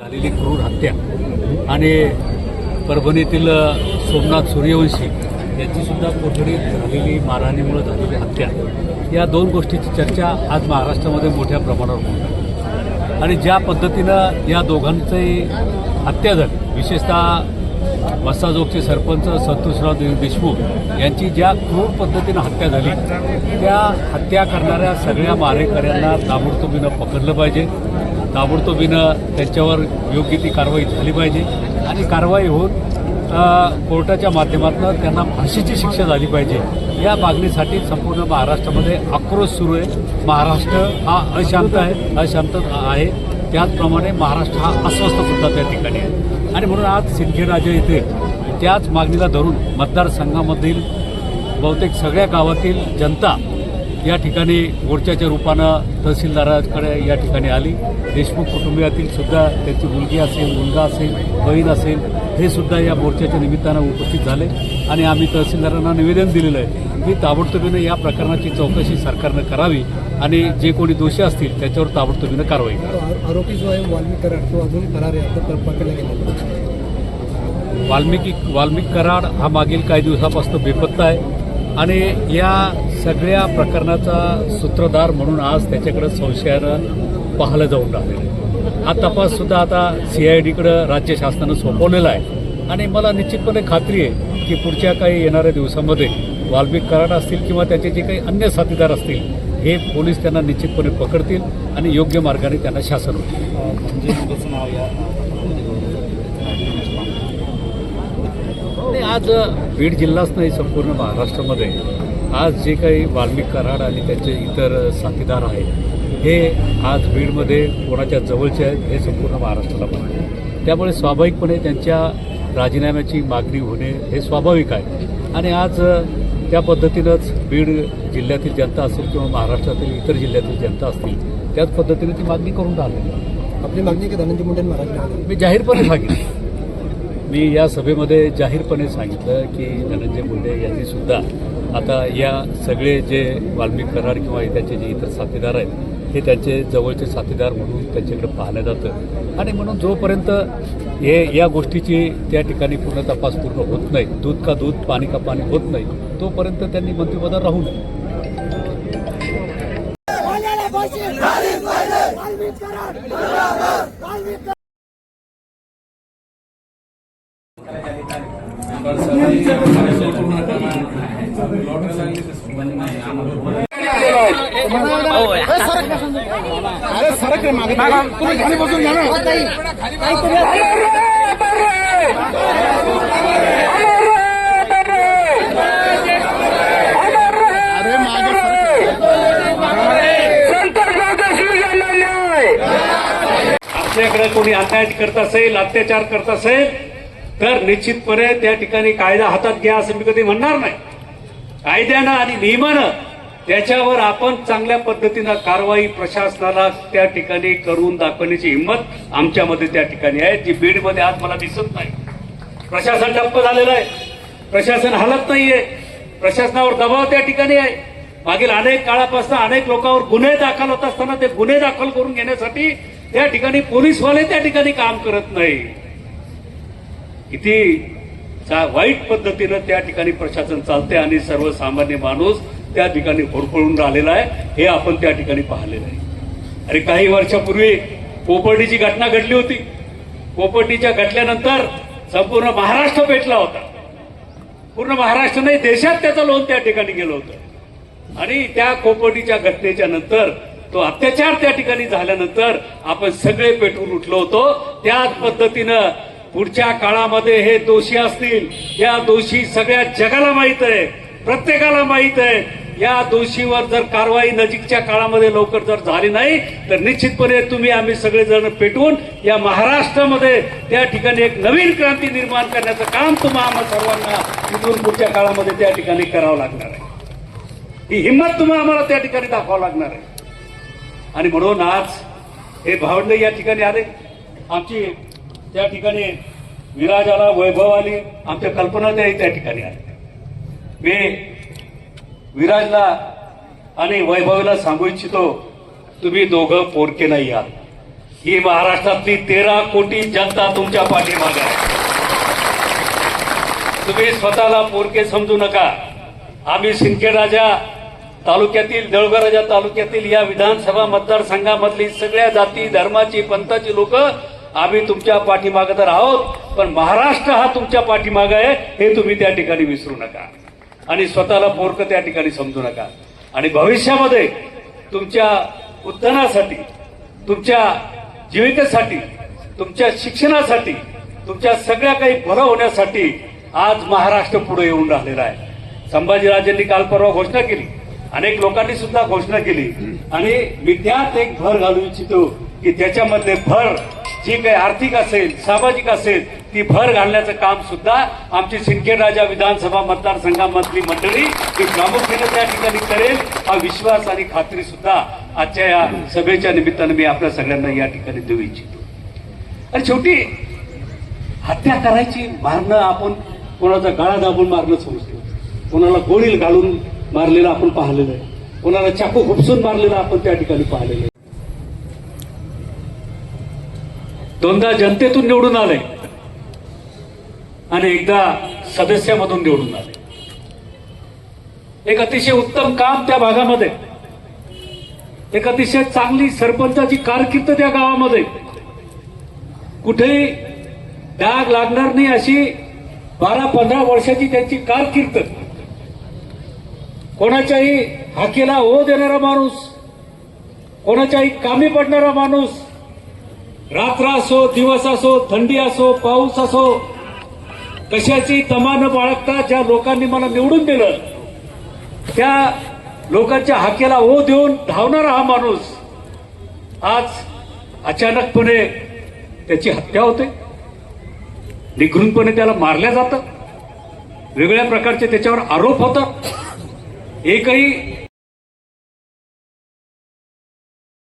झालेली क्रूर हत्या आणि परभणीतील सोमनाथ सूर्यवंशी यांची सुद्धा कोठडीत झालेली मारहाणीमुळे झालेली हत्या. या दोन गोष्टीची चर्चा आज महाराष्ट्रामध्ये मोठ्या प्रमाणावर होत आहे. आणि ज्या पद्धतीनं या दोघांचंही हत्या झाली विशेषतः वस्ताजोगचे सरपंच संतोषराव देशमुख यांची ज्या क्रूर पद्धतीनं हत्या झाली त्या हत्या करणाऱ्या सगळ्या मारेकऱ्यांना ताबडतोबीनं पकडलं पाहिजे. ताबडतोबीनं त्यांच्यावर योग्य ती कारवाई झाली पाहिजे. आणि कारवाई होऊन कोर्टाच्या माध्यमातून त्यांना फाशीची शिक्षा झाली पाहिजे. या मागणीसाठी संपूर्ण महाराष्ट्रामध्ये आक्रोश सुरू आहे. महाराष्ट्र हा अशांत आहे अशांत आहे. त्याचप्रमाणे महाराष्ट्र हा अस्वस्थ सुद्धा त्या ठिकाणी आहे. आणि म्हणून आज सिंदखेड येथे त्याच मागणीला धरून मतदारसंघामधील बहुतेक सगळ्या गावातील जनता या ठिकाणी मोर्चाच्या रूपानं तहसीलदाराकडे या ठिकाणी आली. देशमुख कुटुंबियातील सुद्धा त्यांची मुलगी असेल मुलगा असेल बहीण असेल हे सुद्धा या मोर्चाच्या निमित्तानं उपस्थित झाले. आणि आम्ही तहसीलदारांना निवेदन दिलेलं आहे की ताबडतोबीनं या प्रकरणाची चौकशी सरकारनं करावी आणि जे कोणी दोषी असतील त्याच्यावर ताबडतोबीनं कारवाई करावी. आरो- आरोपी जो आहे वाल्मिक कराड तो अजून गेला वाल्मिकी वाल्मिक कराड हा मागील काही दिवसापासून बेपत्ता आहे. आणि या सगळ्या प्रकरणाचा सूत्रधार म्हणून आज त्याच्याकडं संशयानं पाहिलं जाऊन राहिलेलं आहे. हा तपाससुद्धा आता सी आय डीकडं राज्य शासनानं सोपवलेला आहे. आणि मला निश्चितपणे खात्री आहे की पुढच्या काही येणाऱ्या दिवसामध्ये वाल्मिक कराड असतील किंवा त्याचे जे काही अन्य साथीदार असतील हे पोलीस त्यांना निश्चितपणे पकडतील आणि योग्य मार्गाने त्यांना शासन होईल. आणि आज बीड जिल्हाच नाही संपूर्ण महाराष्ट्रामध्ये. आज जे काही वाल्मिक कराड आणि त्यांचे इतर साथीदार आहेत हे आज बीडमध्ये कोणाच्या जवळचे आहेत हे संपूर्ण महाराष्ट्राला माहिती आहे. त्यामुळे स्वाभाविकपणे त्यांच्या राजीनाम्याची मागणी होणे हे स्वाभाविक आहे. आणि आज त्या पद्धतीनंच बीड जिल्ह्यातील जनता असेल किंवा महाराष्ट्रातील इतर जिल्ह्यातील जनता असतील त्याच पद्धतीने ती मागणी करून राहिलेली आहे. आपली मागणी की धनंजय मुंडे महाराज मी जाहीरपणे सांगितलं मी या सभेमध्ये जाहीरपणे सांगितलं की धनंजय मुंडे यांनी सुद्धा आता या सगळे जे वाल्मिक करार किंवा त्याचे जे इतर साथीदार आहेत हे त्यांचे जवळचे साथीदार म्हणून त्यांच्याकडे पाहलं जातं. आणि म्हणून जोपर्यंत हे या गोष्टीची त्या ठिकाणी पूर्ण तपास पूर्ण होत नाही दूध का दूध पाणी का पाणी होत नाही तोपर्यंत त्यांनी मंत्रिपदावर राहू नये. अरे सरक रे मागे तुम्ही खाली बसून घ्या ना आपल्याकडे कोणी अन्याय करत असेल अत्याचार करत असेल तर निश्चितपणे त्या ठिकाणी कायदा हातात घ्या असं मी कधी म्हणणार नाही. कायद्यानं आणि नियमानं त्याच्यावर आपण चांगल्या पद्धतीनं कारवाई प्रशासनाला त्या ठिकाणी करून दाखवण्याची हिंमत आमच्यामध्ये त्या ठिकाणी आहे जी बीडमध्ये आज मला दिसत नाही. प्रशासन ठप्प झालेलं आहे. प्रशासन हलत नाहीये. प्रशासनावर दबाव त्या ठिकाणी आहे. मागील अनेक काळापासून अनेक लोकांवर गुन्हे दाखल होत असताना ते गुन्हे दाखल करून घेण्यासाठी त्या ठिकाणी पोलीसवाले त्या ठिकाणी काम करत नाही. किती चा- वाईट पद्धतीनं त्या ठिकाणी प्रशासन चालते आणि सर्वसामान्य माणूस त्या ठिकाणी होरपळून राहिलेला आहे हे आपण त्या ठिकाणी पाहिलेलं आहे. अरे काही वर्षापूर्वी पोपर्टीची घटना घडली होती. पोपर्टीच्या घटल्यानंतर संपूर्ण महाराष्ट्र पेटला होता. पूर्ण महाराष्ट्र नाही देशात त्याचा लोन त्या ठिकाणी गेलं होतं. आणि त्या कोपर्टीच्या घटनेच्या नंतर तो अत्याचार त्या ठिकाणी झाल्यानंतर आपण सगळे पेटून उठलो होतो. त्याच पद्धतीनं पुढच्या काळामध्ये हे दोषी असतील या दोषी सगळ्या जगाला माहीत आहे प्रत्येकाला माहीत आहे. या दोषीवर जर कारवाई नजीकच्या काळामध्ये लवकर जर झाली नाही तर निश्चितपणे तुम्ही आम्ही सगळेजण पेटून या महाराष्ट्रामध्ये त्या ठिकाणी एक नवीन क्रांती निर्माण करण्याचं काम तुम्हाला आम्हा सर्वांना इथून पुढच्या काळामध्ये त्या ठिकाणी करावं लागणार आहे. ही हिंमत तुम्हाला आम्हाला त्या ठिकाणी दाखवावं लागणार आहे. आणि म्हणून आज हे भावंड या ठिकाणी आले. आमची त्या ठिकाणी विराज आला वैभव आली. आमच्या कल्पना त्याही त्या ठिकाणी आल्या. मी विराजला आणि वैभवला सांगू इच्छितो तुम्ही दोघं पोरके नाही आहात. ही महाराष्ट्रातली तेरा कोटी जनता तुमच्या पाठीमागे आहे. तुम्ही स्वतःला पोरके समजू नका. आम्ही सिंदखेडराजा तालुक्यातील देऊळगाराजा तालुक्यातील या विधानसभा मतदारसंघामधली सगळ्या जाती धर्माची पंथाची लोक आम्ही तुमच्या पाठीमागे तर आहोत पण महाराष्ट्र हा तुमच्या पाठीमागे आहे हे तुम्ही त्या ठिकाणी विसरू नका. आणि स्वतःला पोरक त्या ठिकाणी समजू नका. आणि भविष्यामध्ये तुमच्या उत्थानासाठी तुमच्या जीविकेसाठी तुमच्या शिक्षणासाठी तुमच्या सगळ्या काही बरं होण्यासाठी आज महाराष्ट्र पुढे येऊन राहिलेला आहे. संभाजीराजांनी काल परवा घोषणा केली. अनेक लोकांनी सुद्धा घोषणा केली. आणि मी त्यात एक भर घालू इच्छितो की त्याच्यामधले भर जी काही आर्थिक असेल सामाजिक असेल ती भर घालण्याचं काम सुद्धा आमची सिंदखेड राजा विधानसभा मतदारसंघामधली मंडळी ही प्रामुख्याने त्या ठिकाणी करेल. हा विश्वास आणि खात्री सुद्धा आजच्या या सभेच्या निमित्तानं मी आपल्या सगळ्यांना या ठिकाणी देऊ इच्छितो. आणि शेवटी हत्या करायची मारणं आपण कोणाचा गळा दाबून मारणं समजतो. कोणाला गोळी घालून मारलेलं आपण पाहिलेलं आहे. कोणाला चाकू खुपसून मारलेलं आपण त्या ठिकाणी पाहिलेलं आहे. दोनदा जनतेतून निवडून आले आणि एकदा सदस्यामधून निवडून आले. एक अतिशय उत्तम काम त्या भागामध्ये. एक अतिशय चांगली सरपंचाची कारकीर्द त्या गावामध्ये. कुठेही डाग लागणार नाही अशी बारा पंधरा वर्षाची त्यांची कारकीर्द. कोणाच्याही हाकेला हो देणारा माणूस कोणाच्याही कामी पडणारा माणूस रात्र असो दिवस असो थंडी असो पाऊस असो कशाची तमा न बाळगता ज्या लोकांनी मला निवडून दिलं त्या लोकांच्या हाकेला ओ देऊन धावणारा हा माणूस आज अचानकपणे त्याची हत्या होते. निघरूनपणे त्याला मारल्या जातं. वेगळ्या प्रकारचे त्याच्यावर आरोप होतात. एकही